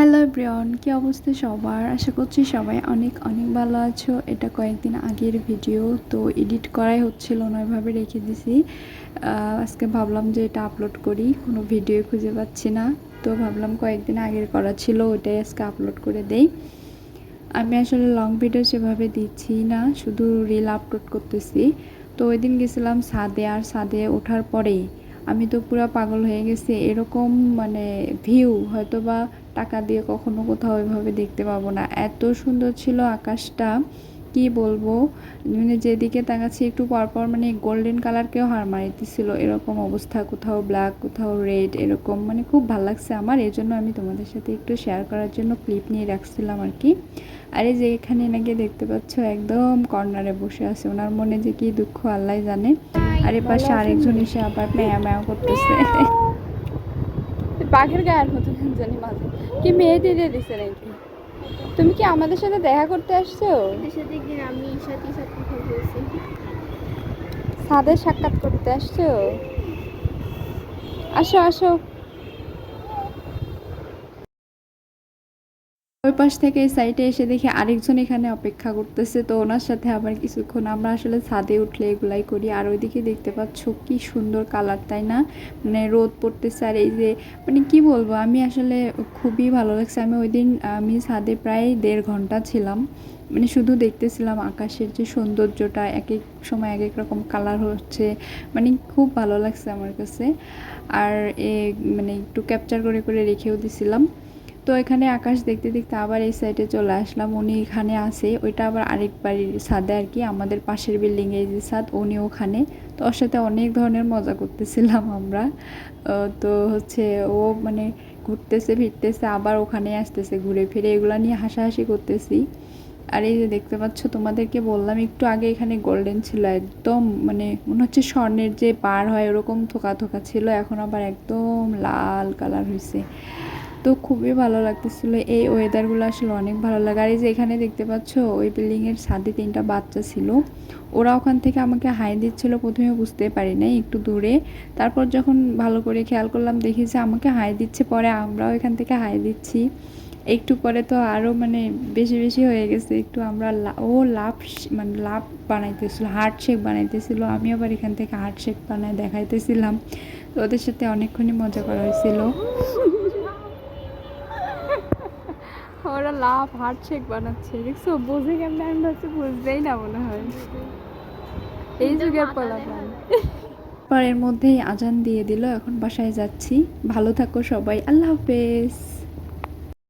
Hello Brian কি অবস্থা সবার? আশা করছি সবাই অনেক অনেক ভালো আছো। এটা কয়েকদিন আগের ভিডিও, তো এডিট করাই হচ্ছিল না ওইভাবে রেখে দিছি। আজকে ভাবলাম যে এটা আপলোড করি, কোনো ভিডিও খুঁজে পাচ্ছি না। তো ভাবলাম কয়েকদিন আগের করা ছিল, ওইটাই আজকে আপলোড করে দেই। আমি আসলে লং ভিডিও সেভাবে দিচ্ছি না, শুধু রিল আপলোড করতেছি। তো ওই দিন গেছিলাম সাদে, আর ছাদে ওঠার পরেই আমি তো পুরো পাগল হয়ে গেছি। এরকম মানে ভিউ হয়তো বা টাকা দিয়ে কখনো কোথাও এভাবে দেখতে পাবো না। এত সুন্দর ছিল আকাশটা, কি বলব? মানে যেদিকে তাকাচ্ছি একটু পরপর মানে গোল্ডেন কালারকেও হার মারিতেছিল এরকম অবস্থা, কোথাও ব্ল্যাক কোথাও রেড এরকম। মানে খুব ভালো লাগছে আমার। এই জন্য আমি তোমাদের সাথে একটু শেয়ার করার জন্য ক্লিপ নিয়ে রাখছিলাম আর কি। আর এই যে এখানে নাকি দেখতে পাচ্ছ, একদম কর্নারে বসে আছে। ওনার মনে যে কি দুঃখ, আল্লাহ জানে। আর পাশে আরেকজন এসে আবার ম্যায়া ম্যায়া করতেছে। বাঘের গায়ের মতো জানি মাঝে। কি মেয়ে দিয়ে দিছে নাকি? তুমি কি আমাদের সাথে দেখা করতে আসছো? সাদের সাক্ষাৎ করতে আসছো? আসো আসো। ওই পাশ থেকে এই সাইডে এসে দেখি আরেকজন এখানে অপেক্ষা করতেছে, তো ওনার সাথে আবার কিছুক্ষণ আমরা আসলে ছাদে উঠলে এগুলাই করি। আর ওইদিকে দেখতে পাচ্ছ কি সুন্দর কালার তাই না? মানে রোদ পড়তেছে আর এই যে মানে কি বলব, আমি আসলে খুবই ভালো লাগছে। আমি ওই দিন আমি ছাদে প্রায় দেড় ঘণ্টা ছিলাম। মানে শুধু দেখতেছিলাম আকাশের যে সৌন্দর্যটা এক এক সময় এক এক রকম কালার হচ্ছে। মানে খুব ভালো লাগছে আমার কাছে। আর এ মানে একটু ক্যাপচার করে করে রেখেও দিছিলাম। তো এখানে আকাশ দেখতে দেখতে আবার এই সাইডে চলে আসলাম। উনি এখানে আছে, ওইটা আবার আরেক বাড়ির ছাদে আর কি, আমাদের পাশের বিল্ডিংয়ে যে ছাদ, উনি ওখানে। তো ওর সাথে অনেক ধরনের মজা করতেছিলাম আমরা। তো হচ্ছে ও মানে ঘুরতেছে, ফিরতেছে, আবার ওখানে আসতেছে ঘুরে ফিরে। এগুলো নিয়ে হাসাহাসি করতেছি। আর এই যে দেখতে পাচ্ছ, তোমাদেরকে বললাম, একটু আগে এখানে গোল্ডেন ছিল, একদম মানে মনে হচ্ছে স্বর্ণের যে পার হয়, ওরকম থোকা থোকা ছিল। এখন আবার একদম লাল কালার হয়েছে তো খুবই ভালো লাগতেছিল। এই ওয়েদারগুলো আসলে অনেক ভালো লাগে। আর এই যে এখানে দেখতে পাচ্ছ, ওই বিল্ডিংয়ের ছাদে তিনটা বাচ্চা ছিল। ওরা ওখান থেকে আমাকে হাই দিচ্ছিল, প্রথমে বুঝতে পারি নাই, একটু দূরে। তারপর যখন ভালো করে খেয়াল করলাম, দেখি যে আমাকে হাই দিচ্ছে, পরে আমরাও এখান থেকে হাই দিচ্ছি। একটু পরে তো আরও মানে বেশি বেশি হয়ে গেছে। একটু আমরা ও লাভ মানে লাভ বানাইতেছিল হার্ট শেক বানাইতেছিল। আমি আবার এখান থেকে হার্ট শেক বানায় দেখাইতেছিলাম। তো ওদের সাথে অনেকক্ষণই মজা করা হয়েছিল ওরা লাভ হার্ট শেক বানাচ্ছে। দেখছ? বোঝে কেমন আমি ভাবছি বুঝতেই না মনে হয়। এই যুগের পোলাপান পরের মধ্যেই আজান দিয়ে দিল এখন বাসায় যাচ্ছি। ভালো থাকো সবাই আল্লাহ হাফেজ।